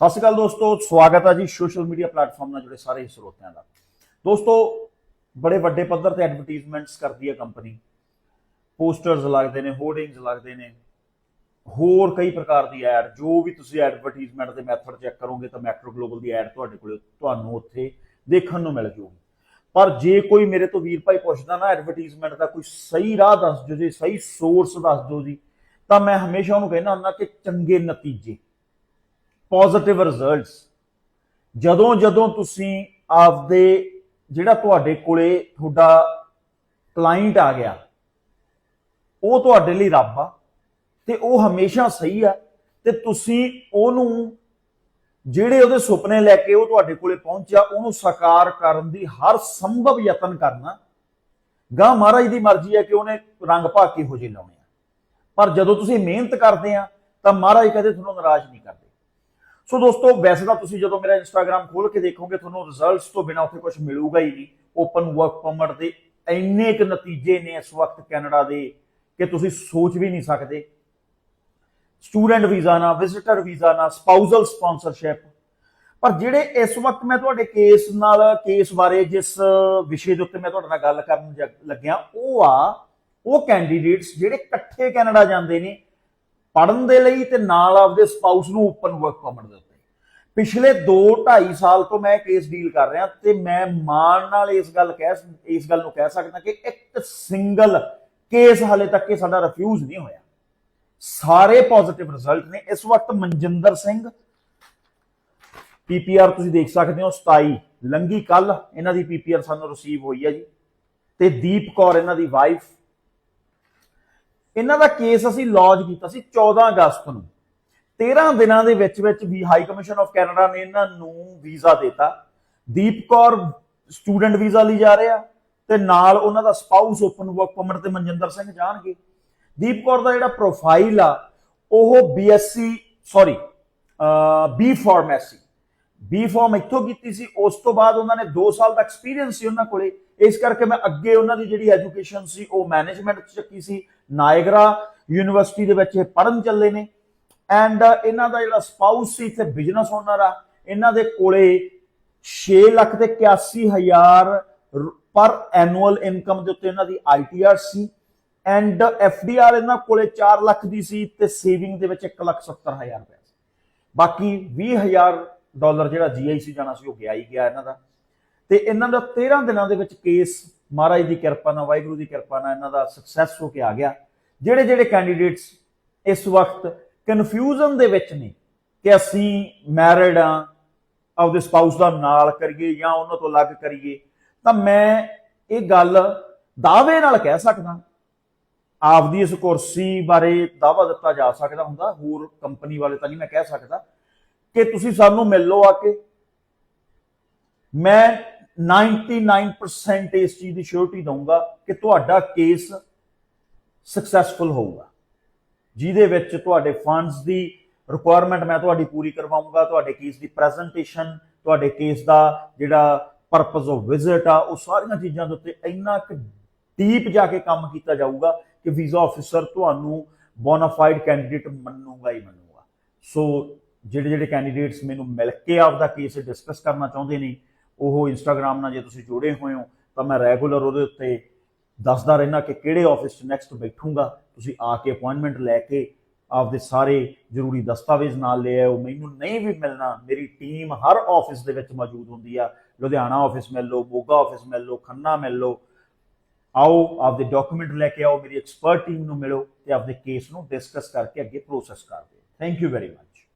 ਸਤਿ ਸ਼੍ਰੀ ਅਕਾਲ ਦੋਸਤੋ, ਸਵਾਗਤ ਹੈ ਜੀ ਸੋਸ਼ਲ ਮੀਡੀਆ ਪਲੇਟਫਾਰਮ ਨਾਲ ਜੁੜੇ ਸਾਰੇ ਸਰੋਤਿਆਂ ਦਾ। ਦੋਸਤੋ, ਬੜੇ ਵੱਡੇ ਪੱਧਰ ਤੇ ਐਡਵਰਟਾਈਜ਼ਮੈਂਟਸ ਕਰਦੀ ਹੈ ਕੰਪਨੀ ਪੋਸਟਰਸ ਲੱਗਦੇ ਨੇ ਹੋਰਡਿੰਗਸ ਲੱਗਦੇ ਨੇ। ਹੋਰ ਕਈ ਪ੍ਰਕਾਰ ਦੀ ਐਡ ਜੋ ਵੀ ਤੁਸੀਂ ਐਡਵਰਟਾਈਜ਼ਮੈਂਟ ਦੇ ਮੈਥਡ ਚੈੱਕ ਕਰੋਗੇ ਤਾਂ ਮੈਟਰੋ ਗਲੋਬਲ ਦੀ ਐਡ ਤੁਹਾਡੇ ਕੋਲ, ਤੁਹਾਨੂੰ ਉੱਥੇ ਦੇਖਣ ਨੂੰ ਮਿਲ ਜੂਗੀ। ਪਰ ਜੇ ਕੋਈ ਮੇਰੇ ਤੋਂ ਵੀਰ ਭਾਈ ਪੁੱਛਦਾ ਨਾ ਐਡਵਰਟਾਈਜ਼ਮੈਂਟ ਦਾ ਕੋਈ ਸਹੀ ਰਾਹ ਦੱਸ ਦਿਓ ਜੀ, ਸਹੀ ਸੋਰਸ ਦੱਸ ਦਿਓ ਜੀ, ਤਾਂ ਮੈਂ ਹਮੇਸ਼ਾ ਉਹਨੂੰ ਕਹਿੰਦਾ ਹੁੰਦਾ ਕਿ ਚੰਗੇ ਨਤੀਜੇ। ਪੋਜ਼ਿਟਿਵ ਰਿਜ਼ਲਟਸ ਜਦੋਂ ਜਦੋਂ ਤੁਸੀਂ ਆਪਦੇ ਜਿਹੜਾ ਤੁਹਾਡੇ ਕੋਲੇ ਤੁਹਾਡਾ ਕਲਾਇੰਟ ਆ ਗਿਆ, ਉਹ ਤੁਹਾਡੇ ਲਈ ਰੱਬ ਆ ਤੇ ਉਹ ਹਮੇਸ਼ਾ ਸਹੀ ਆ ਤੇ ਤੁਸੀਂ ਉਹਨੂੰ ਜਿਹੜੇ ਉਹਦੇ ਸੁਪਨੇ ਲੈ ਕੇ ਉਹ ਤੁਹਾਡੇ ਕੋਲੇ ਪਹੁੰਚਿਆ, ਉਹਨੂੰ ਸਾਕਾਰ ਕਰਨ ਦੀ ਹਰ ਸੰਭਵ ਯਤਨ ਕਰਨਾ। ਗਾਂ ਮਹਾਰਾਜ ਦੀ ਮਰਜ਼ੀ ਹੈ ਕਿ ਉਹਨੇ ਰੰਗ ਭਾ ਕੇ ਹੋ ਜੇ ਲਾਉਣੇ ਆ। ਪਰ ਜਦੋਂ ਤੁਸੀਂ ਮਿਹਨਤ ਕਰਦੇ ਆ, ਤਾਂ ਮਹਾਰਾਜ ਕਦੇ ਤੁਹਾਨੂੰ ਨਾਰਾਜ਼ ਨਹੀਂ ਕਰਦੇ। ਸੋ ਦੋਸਤੋ, ਵੈਸੇ ਤਾਂ ਤੁਸੀਂ ਜਦੋਂ ਮੇਰਾ ਇੰਸਟਾਗ੍ਰam ਖੋਲ ਕੇ ਦੇਖੋਗੇ, ਤੁਹਾਨੂੰ ਰਿਜ਼ਲਟਸ ਤੋਂ ਬਿਨਾ ਉੱਥੇ ਕੁਝ ਮਿਲੂਗਾ ਹੀ ਨਹੀਂ। ਓਪਨ ਵਰਕ ਪਰਮਿਟ ਦੇ ਇੰਨੇ ਕੁ ਨਤੀਜੇ ਨੇ ਇਸ ਵਕਤ ਕੈਨੇਡਾ ਦੇ ਕਿ ਤੁਸੀਂ ਸੋਚ ਵੀ ਨਹੀਂ ਸਕਦੇ। ਸਟੂਡੈਂਟ ਵੀਜ਼ਾ ਨਾ ਵਿਜ਼ਿਟਰ ਵੀਜ਼ਾ ਨਾ ਸਪਾਊਸਲ ਸਪਾਂਸਰਸ਼ਿਪ ਪਰ ਜਿਹੜੇ ਇਸ ਵਕਤ ਮੈਂ ਤੁਹਾਡੇ ਕੇਸ ਨਾਲ ਕੇਸ ਬਾਰੇ ਜਿਸ ਵਿਸ਼ੇ ਦੇ ਉੱਤੇ ਮੈਂ ਤੁਹਾਡੇ ਨਾਲ ਗੱਲ ਕਰਨ ਜ- ਲੱਗਿਆ, ਉਹ ਆ, ਉਹ ਕੈਂਡੀਡੇਟਸ ਜਿਹੜੇ ਇਕੱਠੇ ਕੈਨੇਡਾ ਜਾਂਦੇ ਨੇ ਪੜਨ ਦੇ ਲਈ ਤੇ ਨਾਲ ਆਪਦੇ ਸਪਾਊਸ ਨੂੰ ਓਪਨ ਵਰਕ ਪਰਮਿਟ ਦੇ ਉੱਤੇ। ਪਿਛਲੇ 2 2.5 ਸਾਲ ਤੋਂ ਮੈਂ ਕੇਸ ਡੀਲ ਕਰ ਰਿਹਾ ਤੇ ਮੈਂ ਮਾਣ ਨਾਲ ਇਸ ਗੱਲ ਕਹਿ ਇਸ ਗੱਲ ਨੂੰ ਕਹਿ ਸਕਦਾ ਕਿ ਇੱਕ ਸਿੰਗਲ ਕੇਸ ਹਾਲੇ ਤੱਕ ਇਹ ਸਾਡਾ ਰਿਫਿਊਜ਼ ਨਹੀਂ ਹੋਇਆ। ਸਾਰੇ ਪੋਜ਼ਿਟਿਵ ਰਿਜ਼ਲਟ ਨੇ। ਇਸ ਵਕਤ ਮਨਜਿੰਦਰ ਸਿੰਘ ਪੀਪੀਆਰ ਤੁਸੀਂ ਦੇਖ ਸਕਦੇ ਹੋ 27 ਲੰਗੀ ਕੱਲ ਇਹਨਾਂ ਦੀ ਪੀਪੀਆਰ ਸਾਨੂੰ ਰਿਸੀਵ ਹੋਈ ਹੈ ਜੀ। ਤੇ ਦੀਪ ਕੌਰ ਇਹਨਾਂ ਦੀ ਵਾਈਫ ਇਹਨਾਂ ਦਾ ਕੇਸ ਅਸੀਂ ਲੌਜ ਕੀਤਾ ਸੀ 14 ਅਗਸਤ ਨੂੰ। 13 ਦਿਨਾਂ ਦੇ ਵਿੱਚ ਵਿੱਚ ਵੀ ਹਾਈ ਕਮਿਸ਼ਨ ਆਫ ਕੈਨੇਡਾ ਨੇ ਇਹਨਾਂ ਨੂੰ ਵੀਜ਼ਾ ਦਿੱਤਾ। ਦੀਪ ਕੌਰ ਸਟੂਡੈਂਟ ਵੀਜ਼ਾ ਲਈ ਜਾ ਰਿਹਾ ਤੇ ਨਾਲ ਉਹਨਾਂ ਦਾ ਸਪਾਊਸ ਓਪਨ ਵਰਕ ਪਰਮਿਟ ਤੇ ਮਨਜਿੰਦਰ ਸਿੰਘ ਜਾਣਗੇ। ਦੀਪ ਕੌਰ ਦਾ ਜਿਹੜਾ ਪ੍ਰੋਫਾਈਲ ਆ, ਉਹ BSc sorry B pharmacy B pharm ਇੱਥੋਂ ਕੀਤੀ ਸੀ, ਉਸ ਤੋਂ ਬਾਅਦ ਉਹਨਾਂ ਨੇ 2 ਸਾਲ ਦਾ ਐਕਸਪੀਰੀਅੰਸ ਸੀ ਉਹਨਾਂ ਕੋਲੇ। ਇਸ ਕਰਕੇ ਮੈਂ ਅੱਗੇ ਉਹਨਾਂ ਦੀ ਜਿਹੜੀ ਐਜੂਕੇਸ਼ਨ ਸੀ, ਉਹ ਮੈਨੇਜਮੈਂਟ ਚ ਚੱਕੀ ਸੀ। ਨਾਇਗਰਾ ਯੂਨੀਵਰਸਿਟੀ ਦੇ ਵਿੱਚ ਇਹ ਪੜਨ ਚੱਲੇ ਨੇ। ਐਂਡ ਇਹਨਾਂ ਦਾ ਜਿਹੜਾ ਸਪਾਊਸ ਸੀ, ਇੱਥੇ ਬਿਜ਼ਨਸ ਓਨਰ ਆ। ਇਹਨਾਂ ਦੇ ਕੋਲੇ 6 ਲੱਖ ਤੇ 81 ਹਜ਼ਾਰ ਪਰ ਐਨੂਅਲ ਇਨਕਮ ਦੇ ਉੱਤੇ ਇਹਨਾਂ ਦੀ ਆਈਟੀਆਰ ਸੀ। ਐਂਡ ਐਫਡੀਆਰ ਇਹਨਾਂ ਕੋਲੇ 4 ਲੱਖ ਦੀ ਸੀ ਤੇ ਸੇਵਿੰਗ ਦੇ ਵਿੱਚ 1 ਲੱਖ 70 ਹਜ਼ਾਰ ਰੁਪਏ ਸੀ। ਬਾਕੀ 20 ਹਜ਼ਾਰ ਡਾਲਰ ਜਿਹੜਾ ਜੀਆਈਸੀ ਜਾਣਾ ਸੀ, ਉਹ ਗਿਆ ਹੀ ਗਿਆ ਇਹਨਾਂ ਦਾ। ਤੇ ਇਹਨਾਂ ਦਾ 13 ਦਿਨਾਂ ਦੇ ਵਿੱਚ ਕੇਸ, ਮਹਾਰਾਜ ਦੀ ਕਿਰਪਾ ਨਾਲ, ਵਾਹਿਗੁਰੂ ਦੀ ਕਿਰਪਾ ਨਾਲ ਇਹਨਾਂ ਦਾ ਸਕਸੈਸ ਹੋ ਕੇ ਆ ਗਿਆ। ਜਿਹੜੇ ਜਿਹੜੇ ਕੈਂਡੀਡੇਟਸ ਇਸ ਵਕਤ ਕਨਫਿਊਜ਼ਨ ਦੇ ਵਿੱਚ ਨੇ ਕਿ ਅਸੀਂ ਮੈਰਿਡ ਆ ਆਪਦੇ ਸਪਾਊਸ ਦਾ ਨਾਲ ਕਰੀਏ ਜਾਂ ਉਹਨਾਂ ਤੋਂ ਅਲੱਗ ਕਰੀਏ, ਤਾਂ ਮੈਂ ਇਹ ਗੱਲ ਦਾਅਵੇ ਨਾਲ ਕਹਿ ਸਕਦਾ। ਆਪਦੀ ਇਸ ਕੁਰਸੀ ਬਾਰੇ ਦਾਅਵਾ ਦਿੱਤਾ ਜਾ ਸਕਦਾ ਹੁੰਦਾ, ਹੋਰ ਕੰਪਨੀ ਵਾਲੇ ਤਾਂ ਨਹੀਂ ਮੈਂ ਕਹਿ ਸਕਦਾ। ਕਿ ਤੁਸੀਂ ਸਾਨੂੰ ਮਿਲ ਲਓ ਆ ਕੇ। ਮੈਂ 99% ਇਸ ਚੀਜ਼ ਦੀ ਸ਼ੋਰਟੀ ਦਊਂਗਾ ਕਿ ਤੁਹਾਡਾ ਕੇਸ ਸਕਸੈਸਫੁਲ ਹੋਊਗਾ। ਜਿਹਦੇ ਵਿੱਚ ਤੁਹਾਡੇ ਫੰਡਸ ਦੀ ਰਿਕੁਆਇਰਮੈਂਟ ਮੈਂ ਤੁਹਾਡੀ ਪੂਰੀ ਕਰਵਾਉਂਗਾ, ਤੁਹਾਡੇ ਕੇਸ ਦੀ ਪ੍ਰੈਜੈਂਟੇਸ਼ਨ ਤੁਹਾਡੇ ਕੇਸ ਦਾ ਜਿਹੜਾ ਪਰਪਸ ਆਫ ਵਿਜ਼ਿਟ ਆ, ਉਹ ਸਾਰੀਆਂ ਚੀਜ਼ਾਂ ਦੇ ਉੱਤੇ ਇੰਨਾ ਕੁ ਡੀਪ ਜਾ ਕੇ ਕੰਮ ਕੀਤਾ ਜਾਊਗਾ ਕਿ ਵੀਜ਼ਾ ਆਫੀਸਰ ਤੁਹਾਨੂੰ ਬੋਨਾਫਾਈਡ ਕੈਂਡੀਡੇਟ ਮੰਨੂਗਾ ਹੀ ਮੰਨੂਗਾ। ਸੋ ਜਿਹੜੇ ਜਿਹੜੇ ਕੈਂਡੀਡੇਟਸ ਮੈਨੂੰ ਮਿਲ ਕੇ ਆਪਦਾ ਕੇਸ ਡਿਸਕਸ ਕਰਨਾ ਚਾਹੁੰਦੇ ਨੇ, ਉਹ ਇੰਸਟਾਗ੍ਰam ਨਾਲ ਜੇ ਤੁਸੀਂ ਜੁੜੇ ਹੋਏ ਹੋ, ਤਾਂ ਮੈਂ ਰੈਗੂਲਰ ਉਹਦੇ ਉੱਤੇ ਦੱਸਦਾ ਰਹਿਣਾ ਕਿ ਕਿਹੜੇ ਆਫਿਸ 'ਚ ਨੈਕਸਟ ਬੈਠੂੰਗਾ। ਤੁਸੀਂ ਆ ਕੇ ਅਪਾਇੰਟਮੈਂਟ ਲੈ ਕੇ ਆਪਦੇ ਸਾਰੇ ਜ਼ਰੂਰੀ ਦਸਤਾਵੇਜ਼ ਨਾਲ ਲੈ ਆਓ ਮੈਨੂੰ ਨਹੀਂ ਵੀ ਮਿਲਣਾ, ਮੇਰੀ ਟੀਮ ਹਰ ਆਫਿਸ ਦੇ ਵਿੱਚ ਮੌਜੂਦ ਹੁੰਦੀ ਆ। ਲੁਧਿਆਣਾ ਆਫਿਸ ਮਿਲ ਲਓ, ਮੋਗਾ ਆਫਿਸ ਮਿਲ ਲਓ, ਖੰਨਾ ਮਿਲ ਲਓ। ਆਓ, ਆਪਦੇ ਡਾਕੂਮੈਂਟ ਲੈ ਕੇ ਆਓ, ਮੇਰੀ ਐਕਸਪਰਟ ਟੀਮ ਨੂੰ ਮਿਲੋ ਤੇ ਆਪਦੇ ਕੇਸ ਨੂੰ ਡਿਸਕਸ ਕਰਕੇ ਅੱਗੇ ਪ੍ਰੋਸੈਸ ਕਰਦੇ ਥੈਂਕ ਯੂ ਵੈਰੀ ਮਚ